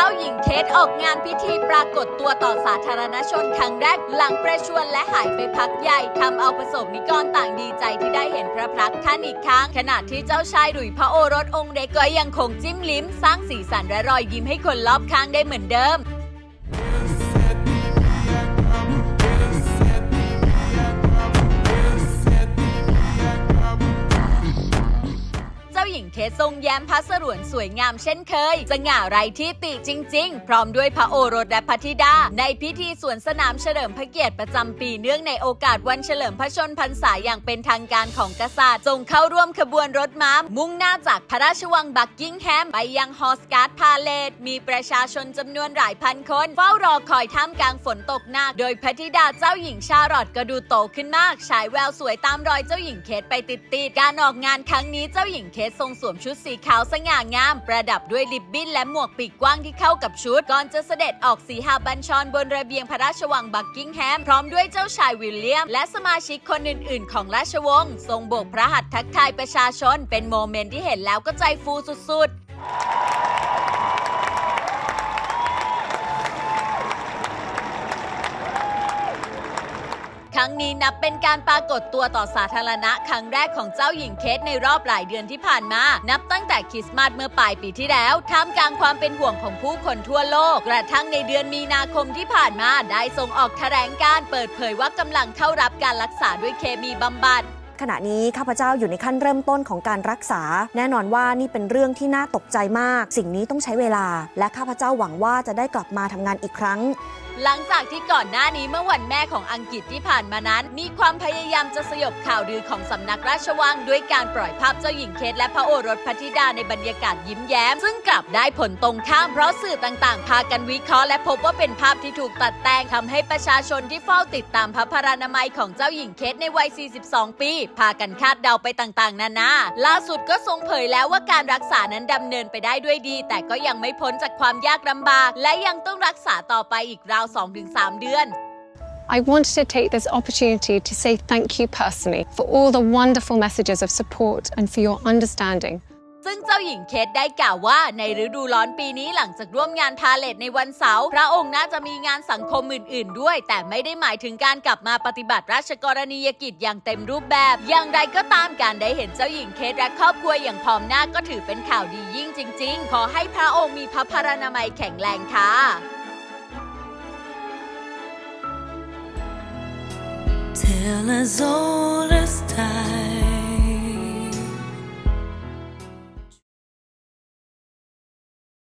จ้าหญิงเคทออกงานพิธีปรากฏตัวต่อสาธารณชนครั้งแรกหลังประชวรและหายไปพักใหญ่ทำเอาประสบนิกรต่างดีใจที่ได้เห็นพระพักท่านอีกครั้ง ขณะที่เจ้าชายหลุยพระโอรสองค์เด็กก็ยังคงจิ้มลิ้ม สร้างสีสันและรอยยิ้มให้คนรอบข้างได้เหมือนเดิม หญิงเคสทรงแย้มพระสรวนสวยงามเช่นเคย สง่าไรที่ติจริง ๆ พร้อมด้วยพระโอรสและพระธิดา ในพิธีสวนสนามเฉลิมพระเกียรติประจำปีเนื่องในโอกาสวันเฉลิมพระชนพรรษาอย่างเป็นทางการของกษัตริย์ทรงเข้าร่วมขบวนรถม้า มุ่งหน้าจากพระราชวังบักกิงแฮม ไปยังฮอสการ์ดพาเลตมีประชาชนจำนวนหลายพันคน เฝ้ารอคอยท่ามกลางฝนตกหนัก โดยพระธิดาเจ้าหญิงชาร์ลอตก็ดูโตขึ้นมาก ฉายแววสวยตามรอยเจ้าหญิงเคทไปติดๆการออกงานครั้งนี้เจ้าหญิงเคททรงสวมชุดสีขาวสง่างาม ประดับด้วยลิบบิ้นและหมวกปีกกว้างที่เข้ากับชุด ก่อนจะเสด็จออกสีหาบัญชรบนระเบียงพระราชวังบักกิงแฮม พร้อมด้วยเจ้าชายวิลเลียม และสมาชิกคนอื่น ๆ ของราชวงศ์ทรงโบกพระหัตถ์ทักทายประชาชน เป็นโมเมนต์ที่เห็นแล้วก็ใจฟูสุด ๆ รั้งนี้นับเป็นการปรากฏตัวต่อสาธารณะครั้งแรกของเจ้าหญิงเคทในรอบหลายเดือนที่ผ่านมา นับตั้งแต่คริสต์มาสเมื่อปลายปีที่แล้วท่ามกลางความเป็นห่วงของผู้คนทั่วโลก กระทั่งในเดือนมีนาคมที่ผ่านมาได้ส่งออกแถลงการ์เปิดเผยว่ากำลังเข้ารับการรักษาด้วยเคมีบำบัดขณะนี้ข้าพเจ้าอยู่ในขั้นเริ่มต้นของการรักษา แน่นอนว่านี่เป็นเรื่องที่น่าตกใจมาก สิ่งนี้ต้องใช้เวลา และข้าพเจ้าหวังว่าจะได้กลับมาทำงานอีกครั้ง หลังจากที่ก่อนหน้านี้เมื่อวันแม่ของอังกฤษที่ผ่านมานั้น มีความพยายามจะสยบข่าวลือของสำนักราชวัง ด้วยการปล่อยภาพเจ้าหญิงเคทและพระโอรสพระธิดาในบรรยากาศยิ้มแย้ม ซึ่งกลับได้ผลตรงข้ามเพราะสื่อต่างๆ พากันวิเคราะห์และพบว่าเป็นภาพที่ถูกตัดแต่งทำให้ประชาชนที่เฝ้าติดตามพระพรานามัยของเจ้าหญิงเคทในวัย 42 ปี พากันคาดเดาไปต่างๆ นานาล่าสุดก็ทรงเผยแล้วว่าการรักษานั้นดำเนินไปได้ด้วยดี แต่ก็ยังไม่พ้นจากความยากลำบาก และยังต้องรักษาต่อไปอีกราว2-3 เดือน I wanted to take this opportunity to say thank you personally for all the wonderful messages of support and for your understanding. ซึ่งเจ้าหญิงเคทได้กล่าวว่าในฤดูร้อนปีนี้หลังจากร่วมงานพาเลทในวันเสาร์พระองค์น่าจะมีงานสังคมอื่น ๆ ด้วย แต่ไม่ได้หมายถึงการกลับมาปฏิบัติราชกรณียกิจอย่างเต็มรูปแบบ อย่างไรก็ตามการได้เห็นเจ้าหญิงเคทและครอบครัวอย่างพร้อมหน้าก็ถือเป็นข่าวดียิ่งจริง ๆ ขอให้พระองค์มีพระพรานามัยแข็งแรงค่ะ Tale as old as time.